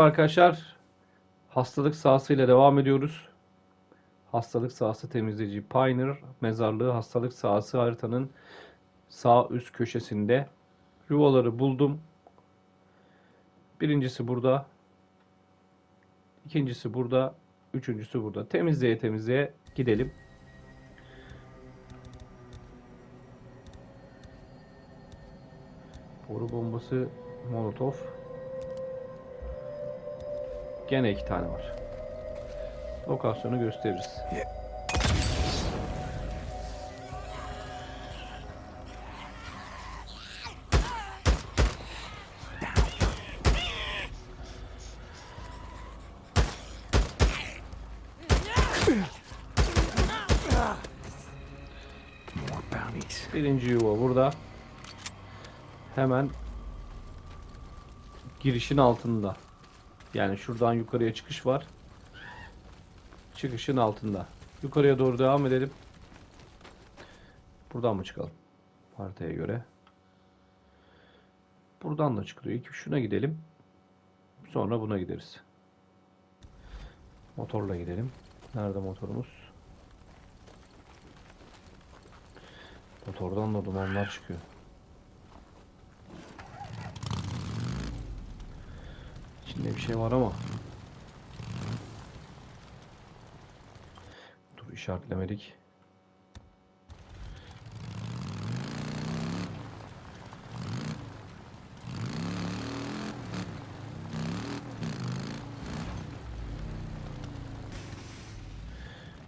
Arkadaşlar hastalık sahasıyla devam ediyoruz. Hastalık sahası temizleyici Pioneer mezarlığı hastalık sahası haritanın sağ üst köşesinde. Yuvaları buldum. Birincisi burada. ikincisi burada. Üçüncüsü burada. Temizleye temizleye gidelim. Boru bombası Molotov. Gene iki tane var. Lokasyonu gösteririz. Birinci yuva burada. Hemen girişin altında. Yani şuradan yukarıya çıkış var. Çıkışın altında. Yukarıya doğru devam edelim. Buradan mı çıkalım? Haritaya göre. Buradan da çıkılıyor. İlk şuna gidelim. Sonra buna gideriz. Motorla gidelim. Nerede motorumuz? Motordan da dumanlar çıkıyor. İçinde bir şey var ama. Dur işaretlemedik.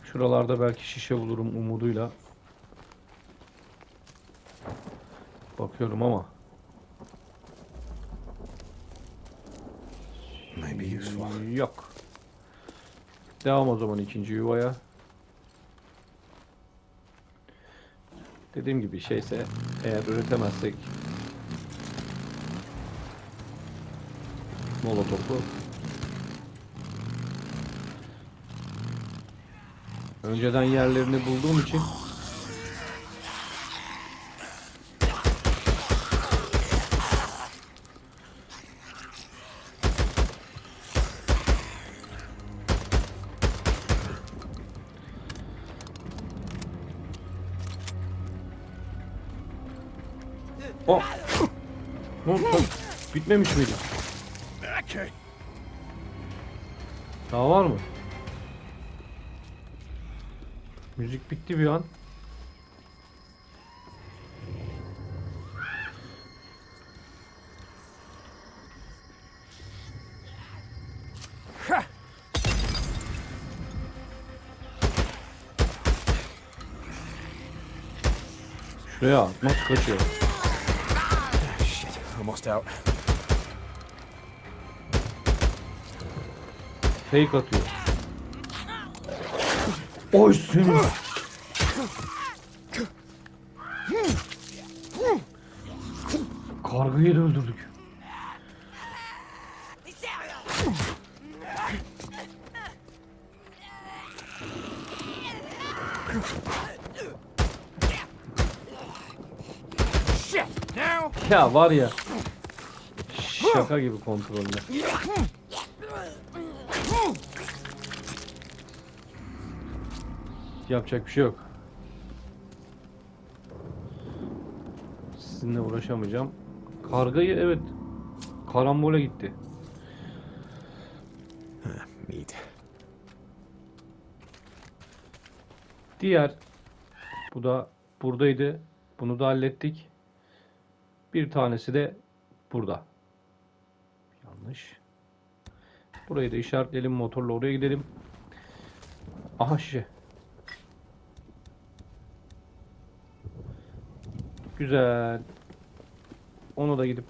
Şuralarda belki şişe bulurum umuduyla. Bakıyorum ama. Maybe useful. Yok. Devam o zaman ikinci yuvaya. Dediğim gibi şeyse eğer üretemezsek molotofu önceden yerlerini bulduğum için Oh! Ne oldu? Bitmemiş miydi? Daha var mı? Müzik bitti bir an. Şuraya at, nasıl kaçıyor? Almost out. Fake atıyor. Oy seni. Kargayı da öldürdük. Ya var ya. Şaka gibi kontrolde. Yapacak bir şey yok. Sizinle uğraşamayacağım. Kargayı evet karambole gitti. Meat. Diğer bu da buradaydı. Bunu da hallettik. Bir tanesi de burada. Yanlış. Burayı da işaretleyelim. Motorla oraya gidelim. Aha şişe. Güzel. Onu da gidip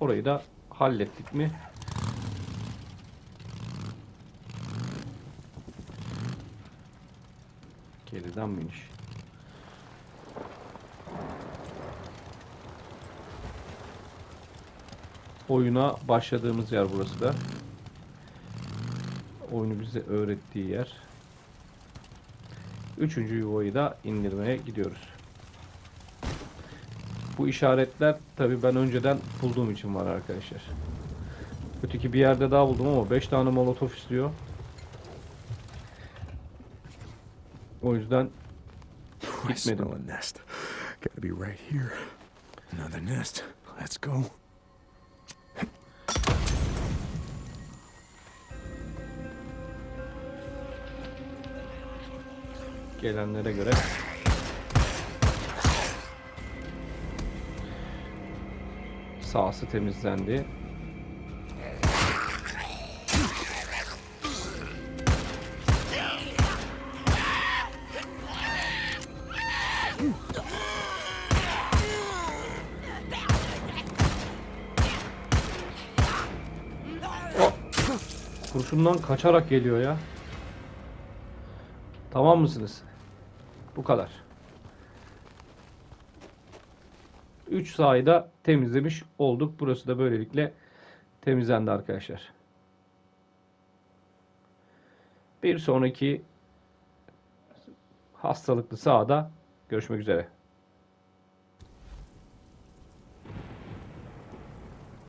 orayı da hallettik mi? Geriden biniş. Oyuna başladığımız yer burası da. Oyunu bize öğrettiği yer. Üçüncü yuvayı da indirmeye gidiyoruz. Bu işaretler tabi ben önceden bulduğum için var arkadaşlar. Öteki bir yerde daha buldum ama 5 tane molotof istiyor. O yüzden Gitmedim. Gotta be right here. Another nest. Let's go. Gelenlere göre sahası temizlendi. Kurşundan kaçarak geliyor ya. Tamam mısınız? Bu kadar. 3 sahayı da temizlemiş olduk. Burası da böylelikle temizlendi arkadaşlar. Bir sonraki hastalıklı sahada görüşmek üzere.